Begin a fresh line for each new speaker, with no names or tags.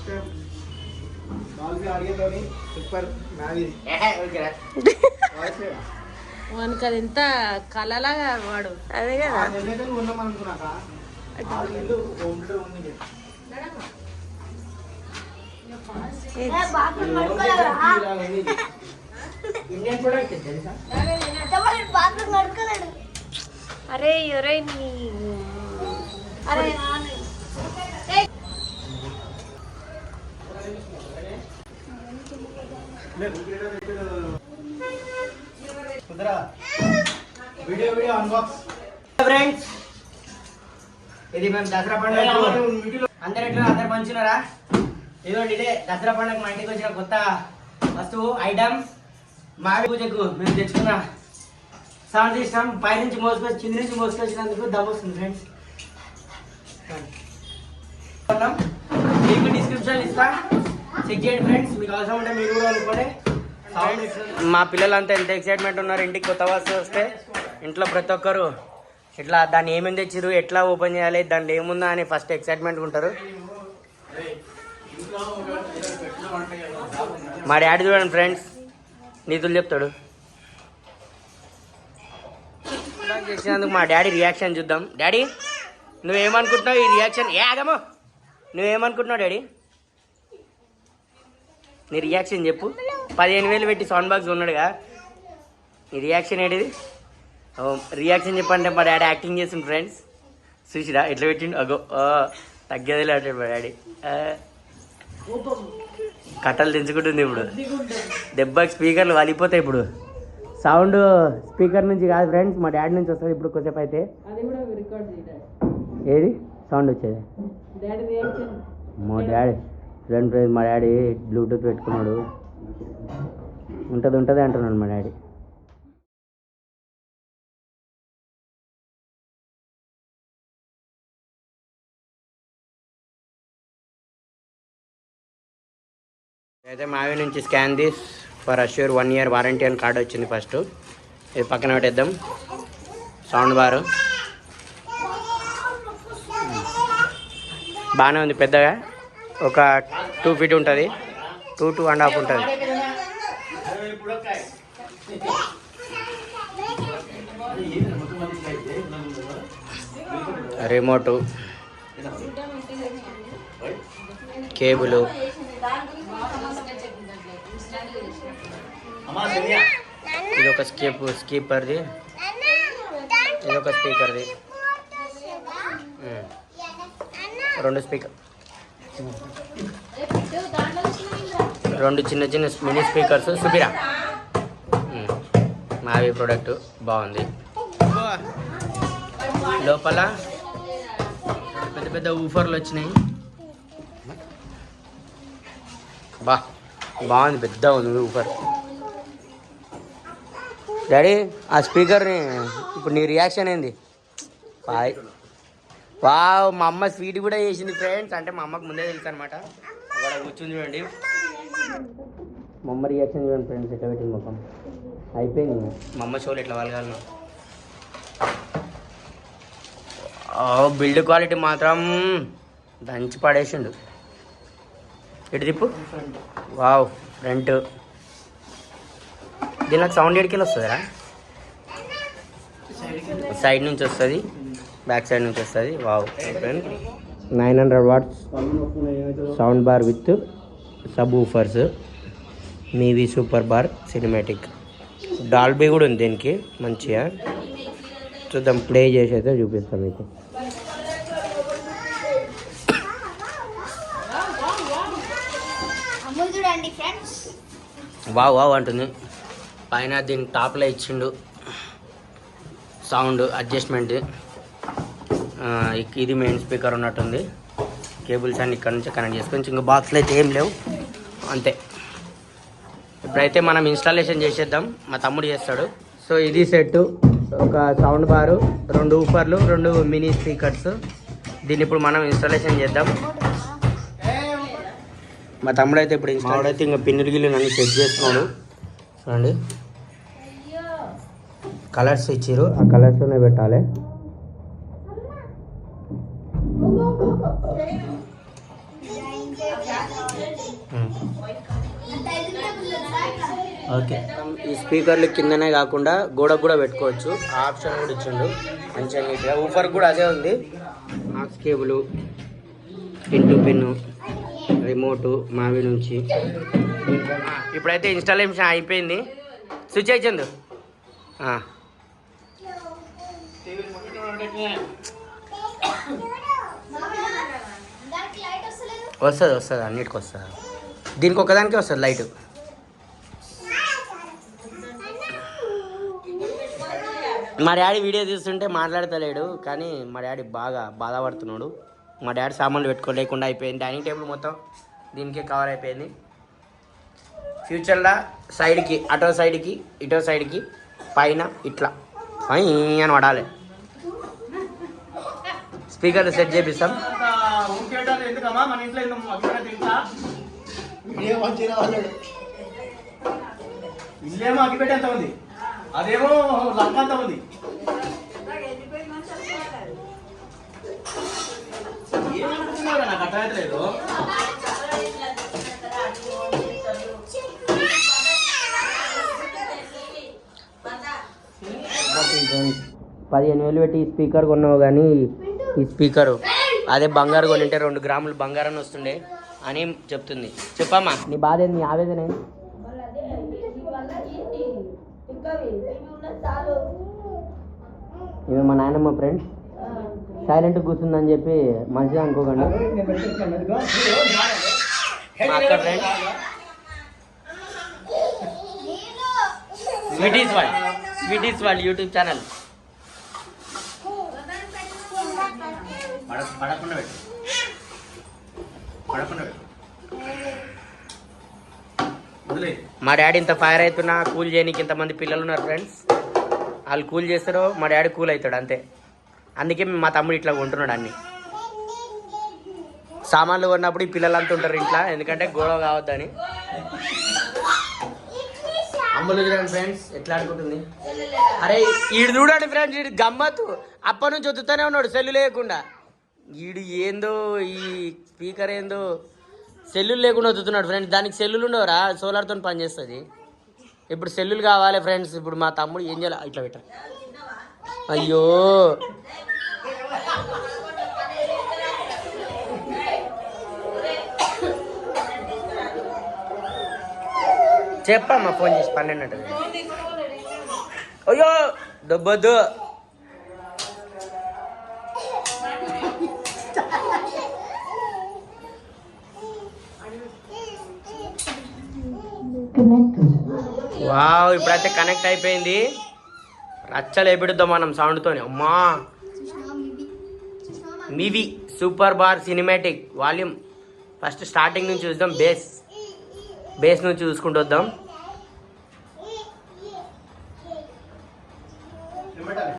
First super నాది
వానికి అది ఎంత కలలాగా వాడు.
అదే కదా.
ఉన్నాం అనుకున్నాక ప్రొడక్ట్ తెలుసా?
అరే
వీడియో వీడియో అన్బాక్స్ ఫ్రెండ్స్ ఇది మేము దసరా పండుగ అందరు ఎట్లా అందరు మంచున్నారా ఇదిగోండి ఇదే దసరా పండుగ మా ఇంటికి వచ్చిన కొత్త వస్తువు ఐటమ్ మావి పూజకు మేము తెచ్చుకున్న సౌండ్ సిస్టమ్ పై నుంచి మోసుకొచ్చి కింది నుంచి మోసుకొచ్చినందుకు దమ్ వస్తుంది ఫ్రెండ్స్ మీకు డిస్క్రిప్షన్ ఇస్తా. చెక్ చేయండి ఫ్రెండ్స్ మీకు అవసరం ఉంటే మీరు కూడా అనుకోండి. మా పిల్లలంతా ఎంత ఎక్సైట్మెంట్ ఉన్నారు ఇంటికి కొత్త వస్తువు వస్తే? ఇంట్లో ప్రతి ఒక్కరు ఇట్లా దాన్ని ఏమేమి తెచ్చిరు ఎట్లా ఓపెన్ చేయాలి దాంట్లో ఏముందా అని ఫస్ట్ ఎక్సైట్మెంట్ ఉంటారు. మా డాడీ చూడండి ఫ్రెండ్స్ నీతులు చెప్తాడు. చేసినందుకు మా డాడీ రియాక్షన్ చూద్దాం. డాడీ నువ్వేమనుకుంటున్నావు ఈ రియాక్షన్ ఏ ఆగమో నువ్వేమనుకుంటున్నావు డాడీ? నీ రియాక్షన్ చెప్పు. పదిహేను వేలు పెట్టి సౌండ్ బాక్స్ ఉన్నాడుగా నీ రియాక్షన్ ఏంటిది? రియాక్షన్ చెప్పంటే మా డాడీ యాక్టింగ్ చేసిండు ఫ్రెండ్స్ చూసిరా ఎట్లా పెట్టిండు? అగో తగ్గేదిలే అంటాడు మా డాడీ. కట్టలు తెంచుకుంటుంది ఇప్పుడు. దెబ్బకి స్పీకర్లు వలిపోతాయి ఇప్పుడు. సౌండ్ స్పీకర్ నుంచి కాదు ఫ్రెండ్స్ మా డాడీ నుంచి వస్తుంది ఇప్పుడు కొద్దిసేపు అయితే. ఏది? సౌండ్ వచ్చేది. మా డాడీ. రెండు ఫ్రెండ్ మా డాడీ బ్లూటూత్ పెట్టుకున్నాడు. ఉంటుంది ఉంటుంది అంటున్నాడు మా డాడీ. అయితే మావి నుంచి scan this for assure one year warranty అని కార్డు వచ్చింది ఫస్ట్. ఇది పక్కన పెట్టేద్దాం. Sound bar. బాగానే ఉంది పెద్దగా? ఒక టూ ఫీట్ ఉంటుంది టూ టూ అండ్ హాఫ్ ఉంటుంది రిమోటు కేబులు ఇది ఒక స్కీప్ స్కీపర్ది ఇది ఒక స్పీకర్ది రెండు స్పీకర్ రెండు చిన్న చిన్న మినీ స్పీకర్స్ సుబిరా. మావి ప్రోడక్ట్ బాగుంది. లోపల పెద్ద పెద్ద ఊఫర్లు వచ్చినాయి. బా బాగుంది పెద్ద ఉంది ఊఫర్. డాడీ ఆ స్పీకర్ని ఇప్పుడు నీ రియాక్షన్ ఏంది? బాయ్. వావ్ మా అమ్మ స్వీట్ కూడా చేసింది ఫ్రెండ్స్. అంటే మా అమ్మకు ముందే తెలుసు అనమాట అక్కడ కూర్చుని చూడండి. మా అమ్మ రియాక్షన్ చూడండి ఫ్రెండ్స్ ఎట్లా పెట్టింది ముఖం? అయిపోయింది. మా అమ్మ షోలు ఎట్లా వాళ్ళగలను బిల్డ్ క్వాలిటీ మాత్రం దంచి పడేసిండు. ఇటు తిప్పు? వావ్ ఫ్రంట్ దీనికి సౌండ్ ఎడికెళ్ళి వస్తుందిరా? సైడ్ నుంచి వస్తుంది. బ్యాక్ సైడ్ నుంచి వస్తుంది. Wow. Nine hundred watts sound bar with sub woofers మీవి సూపర్ బార్ సినిమాటిక్ డాల్బీ కూడా ఉంది దీనికి మంచిగా. చూద్దాం ప్లే చేసి అయితే చూపిస్తాం మీకు.
అమ్ములు చూడండి ఫ్రెండ్స్
వావ్ వావ్ అంటుంది. పైన దీని టాప్లో ఇచ్చిండు. సౌండ్ అడ్జస్ట్మెంట్ ఇది మెయిన్ స్పీకర్ ఉన్నట్టుంది. కేబుల్స్ అన్ని ఇక్కడ నుంచి కనెక్ట్ చేసుకోవచ్చు ఇంకా బాక్స్లో అయితే ఏం లేవు. అంతే. ఇప్పుడైతే మనం ఇన్స్టాలేషన్ చేసేద్దాం. మా తమ్ముడు చేస్తాడు. సో ఇది సెట్ ఒక సౌండ్ బారు రెండు ఊఫర్లు రెండు మినీ స్పీకర్స్ దీన్ని ఇప్పుడు మనం ఇన్స్టాలేషన్ చేద్దాం. మా తమ్ముడు అయితే ఇప్పుడు ఇన్స్టాల్ అయితే ఇంకా పిన్నులు గిల్లు అన్ని సెట్ చేస్తున్నాడు. చూడండి. కలర్స్ ఇచ్చారు ఆ కలర్స్లోనే పెట్టాలి. ఓకే. ఈ స్పీకర్లు కిందనే కాకుండా గోడకు కూడా పెట్టుకోవచ్చు. ఆప్షన్ కూడా ఇచ్చిండు. మంచిగా నీట్గా ఊఫర్ కూడా అదే ఉంది. Aux cable two pin remote Mivi నుంచి. ఇప్పుడైతే ఇన్స్టాలేషన్ అయిపోయింది. స్విచ్ అయిచందు వస్తుంది వస్తుంది అన్నిటికి వస్తుంది. దీనికి ఒకదానికే వస్తుంది లైట్. మా డాడీ వీడియో తీస్తుంటే మాట్లాడతలేడు కానీ మా డాడీ బాగా బాధపడుతున్నాడు. మా డాడీ సామాన్లు పెట్టుకోలేకుండా అయిపోయింది. డైనింగ్ టేబుల్ మొత్తం దీనికే కవర్ అయిపోయింది. ఫ్యూచర్లో సైడ్కి అటో సైడ్కి ఇటో సైడ్కి పైన ఇట్లా. పై అని పడాలి. స్పీకర్ సెట్ చేపిస్తాం.
ఎందుకమ్మా? మన ఇంట్లో ఎందుకు ఇల్లేమో అగ్గిపెట్టేంత ఉంది. అదేమో లంకంత ఉంది. ఏమనుకుంటున్నారా నాకు అర్థమవుతలేదు
పదిహేను వేలు పెట్టి ఈ స్పీకర్ కొన్నావు కానీ ఈ స్పీకరు. అదే బంగారు కొనింటే రెండు గ్రాములు బంగారం వస్తుండే అని చెప్తుంది. చెప్పమ్మా. నీ బాధ ఏంది? నీ ఆవేదన? ఈమె మా నాయనమ్మ ఫ్రెండ్ సైలెంట్ కూర్చుందని చెప్పి మంచిగా అనుకోకండి. మా అక్క ఫ్రెండ్ స్వీటీస్ వాళ్ళు. స్వీటీస్ వాళ్ళు యూట్యూబ్ ఛానల్
పడకుండా పెట్టు. పడకుండా పెట్టు.
మా డాడీ ఇంత ఫైర్ అవుతున్నా కూల్ చేయడానికి ఇంతమంది పిల్లలు ఉన్నారు ఫ్రెండ్స్. వాళ్ళు కూల్ చేస్తారో మా డాడీ కూల్ అవుతాడు అంతే. అందుకే మా తమ్ముడు ఇట్లా కొంటున్నాడు అన్ని. సామాన్లు కొన్నప్పుడు ఈ పిల్లలంతా ఉంటారు ఇంట్లో ఎందుకంటే గొడవ కావద్దని. అమ్మలు చూడండి ఫ్రెండ్స్ ఎట్లా అనుకుంటుంది అరే ఈడు చూడండి ఫ్రెండ్స్ ఈడు గమ్మత్తు. అప్పటి నుంచి వద్దుతూనే ఉన్నాడు సెల్లు లేకుండా. ఈడు ఏందో ఈ స్పీకర్ ఏందో సెల్లులు లేకుండా వద్దుతున్నాడు ఫ్రెండ్స్ దానికి సెల్లులు ఉండవురా సోలార్తో పనిచేస్తుంది ఇప్పుడు సెల్లులు కావాలి ఫ్రెండ్స్ ఇప్పుడు మా తమ్ముడు ఏం చేయాలి? ఇట్లా పెట్ట అయ్యో. చెప్పమ్మా ఫోన్ చేసి పన్నెండు అయ్యో దొబ్బొద్దు. వావ్ ఇప్పుడైతే కనెక్ట్ అయిపోయింది. రచ్చలేపిడుద్దాం మనం సౌండ్తోని అమ్మా. Mivi super bar cinematic volume first starting నుంచి చూద్దాం బేస్ బేస్ నుంచి చూసుకుంటూ వద్దాం.